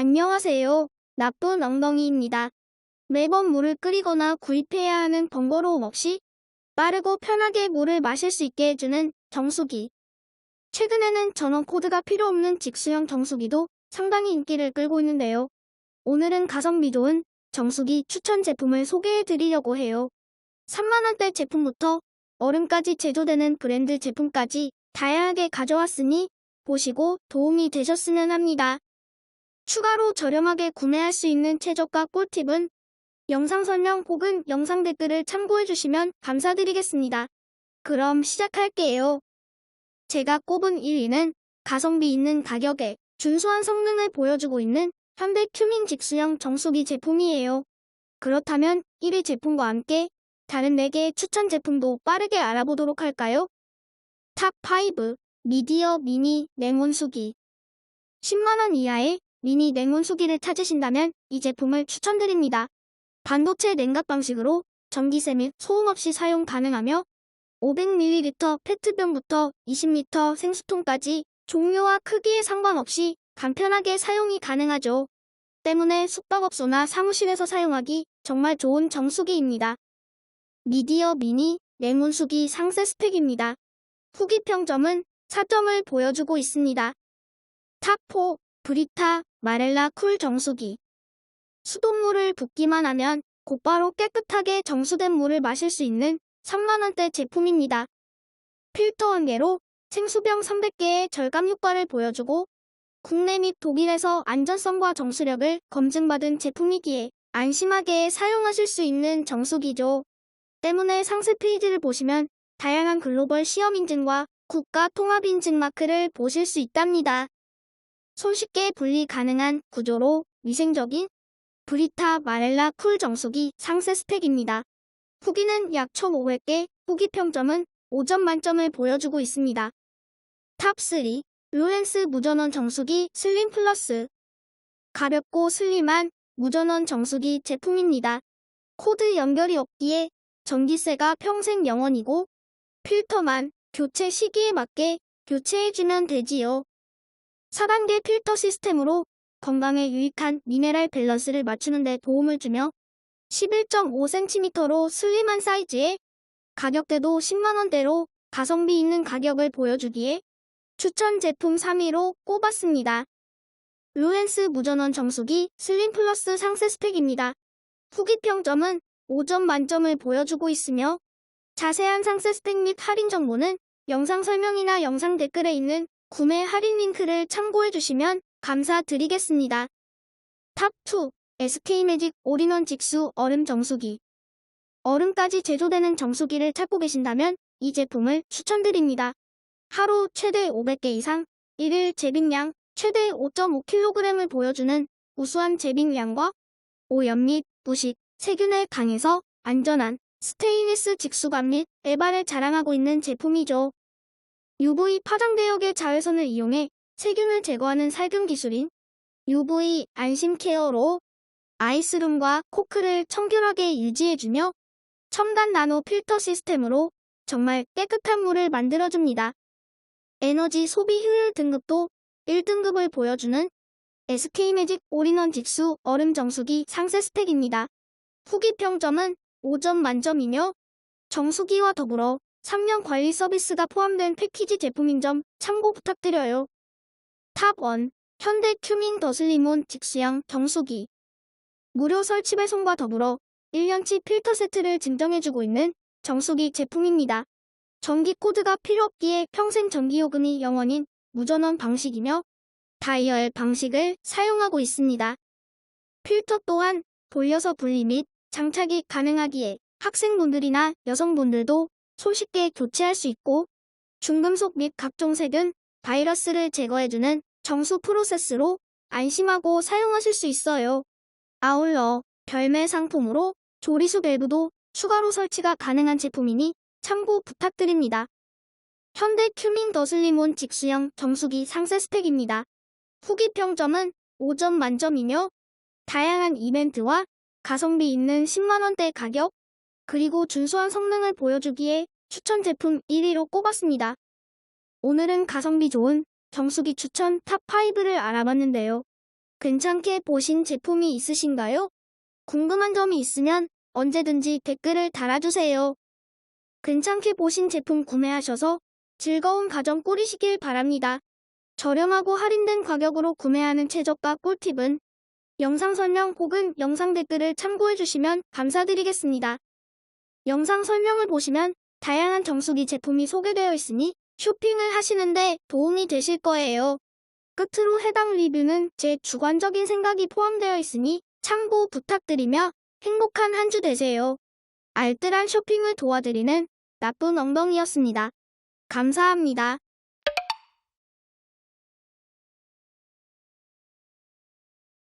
안녕하세요. 나쁜 엉덩이입니다. 매번 물을 끓이거나 구입해야 하는 번거로움 없이 빠르고 편하게 물을 마실 수 있게 해주는 정수기. 최근에는 전원 코드가 필요 없는 직수형 정수기도 상당히 인기를 끌고 있는데요. 오늘은 가성비 좋은 정수기 추천 제품을 소개해 드리려고 해요. 3만원대 제품부터 얼음까지 제조되는 브랜드 제품까지 다양하게 가져왔으니 보시고 도움이 되셨으면 합니다. 추가로 저렴하게 구매할 수 있는 최저가 꿀팁은 영상 설명 혹은 영상 댓글을 참고해 주시면 감사드리겠습니다. 그럼 시작할게요. 제가 꼽은 1위는 가성비 있는 가격에 준수한 성능을 보여주고 있는 현대 큐민 직수형 정수기 제품이에요. 그렇다면 1위 제품과 함께 다른 4개의 추천 제품도 빠르게 알아보도록 할까요? 탑5 미디어 미니 냉온수기 10만원 이하의 미니 냉온수기를 찾으신다면 이 제품을 추천드립니다. 반도체 냉각 방식으로 전기세 및 소음 없이 사용 가능하며 500ml 페트병부터 20리터 생수통까지 종류와 크기에 상관없이 간편하게 사용이 가능하죠. 때문에 숙박업소나 사무실에서 사용하기 정말 좋은 정수기입니다. 미디어 미니 냉온수기 상세 스펙입니다. 후기 평점은 4점을 보여주고 있습니다. 탑4 브리타 마렐라 쿨 정수기 수돗물을 붓기만 하면 곧바로 깨끗하게 정수된 물을 마실 수 있는 3만원대 제품입니다. 필터 1개로 생수병 300개의 절감 효과를 보여주고 국내 및 독일에서 안전성과 정수력을 검증받은 제품이기에 안심하게 사용하실 수 있는 정수기죠. 때문에 상세 페이지를 보시면 다양한 글로벌 시험 인증과 국가 통합 인증 마크를 보실 수 있답니다. 손쉽게 분리 가능한 구조로 위생적인 브리타 마렐라 쿨 정수기 상세 스펙입니다. 후기는 약 1,500개, 후기 평점은 5점 만점을 보여주고 있습니다. 탑3 루엔스 무전원 정수기 슬림 플러스 가볍고 슬림한 무전원 정수기 제품입니다. 코드 연결이 없기에 전기세가 평생 영원이고 필터만 교체 시기에 맞게 교체해주면 되지요. 4단계 필터 시스템으로 건강에 유익한 미네랄 밸런스를 맞추는 데 도움을 주며 11.5cm로 슬림한 사이즈에 가격대도 10만원대로 가성비 있는 가격을 보여주기에 추천 제품 3위로 꼽았습니다. 루엔스 무전원 정수기 슬림 플러스 상세 스펙입니다. 후기 평점은 5점 만점을 보여주고 있으며 자세한 상세 스펙 및 할인 정보는 영상 설명이나 영상 댓글에 있는 구매 할인 링크를 참고해 주시면 감사드리겠습니다. 탑2 SK매직 올인원 직수 얼음 정수기 얼음까지 제조되는 정수기를 찾고 계신다면 이 제품을 추천드립니다. 하루 최대 500개 이상, 1일 재빙량 최대 5.5kg을 보여주는 우수한 재빙량과 오염 및 부식, 세균에 강해서 안전한 스테인리스 직수감 및 에바를 자랑하고 있는 제품이죠. UV 파장대역의 자외선을 이용해 세균을 제거하는 살균 기술인 UV 안심 케어로 아이스룸과 코크를 청결하게 유지해주며 첨단 나노 필터 시스템으로 정말 깨끗한 물을 만들어줍니다. 에너지 소비 효율 등급도 1등급을 보여주는 SK매직 올인원 직수 얼음 정수기 상세 스펙입니다. 후기 평점은 5점 만점이며 정수기와 더불어 3년 관리 서비스가 포함된 패키지 제품인 점 참고 부탁드려요. 탑1 현대 큐밍 더슬리몬 직수형 정수기 무료 설치 배송과 더불어 1년치 필터 세트를 증정해주고 있는 정수기 제품입니다. 전기 코드가 필요 없기에 평생 전기요금이 0원인 무전원 방식이며 다이얼 방식을 사용하고 있습니다. 필터 또한 돌려서 분리 및 장착이 가능하기에 학생분들이나 여성분들도 손쉽게 교체할 수 있고 중금속 및 각종 세균, 바이러스를 제거해주는 정수 프로세스로 안심하고 사용하실 수 있어요. 아울러 별매 상품으로 조리수 밸브도 추가로 설치가 가능한 제품이니 참고 부탁드립니다. 현대 큐민 더슬리몬 직수형 정수기 상세 스펙입니다. 후기 평점은 5점 만점이며 다양한 이벤트와 가성비 있는 10만원대 가격 그리고 준수한 성능을 보여주기에 추천 제품 1위로 꼽았습니다. 오늘은 가성비 좋은 정수기 추천 탑5를 알아봤는데요. 괜찮게 보신 제품이 있으신가요? 궁금한 점이 있으면 언제든지 댓글을 달아주세요. 괜찮게 보신 제품 구매하셔서 즐거운 가정 꾸리시길 바랍니다. 저렴하고 할인된 가격으로 구매하는 최저가 꿀팁은 영상 설명 혹은 영상 댓글을 참고해 주시면 감사드리겠습니다. 영상 설명을 보시면 다양한 정수기 제품이 소개되어 있으니 쇼핑을 하시는데 도움이 되실 거예요. 끝으로 해당 리뷰는 제 주관적인 생각이 포함되어 있으니 참고 부탁드리며 행복한 한 주 되세요. 알뜰한 쇼핑을 도와드리는 나쁜 엉덩이였습니다. 감사합니다.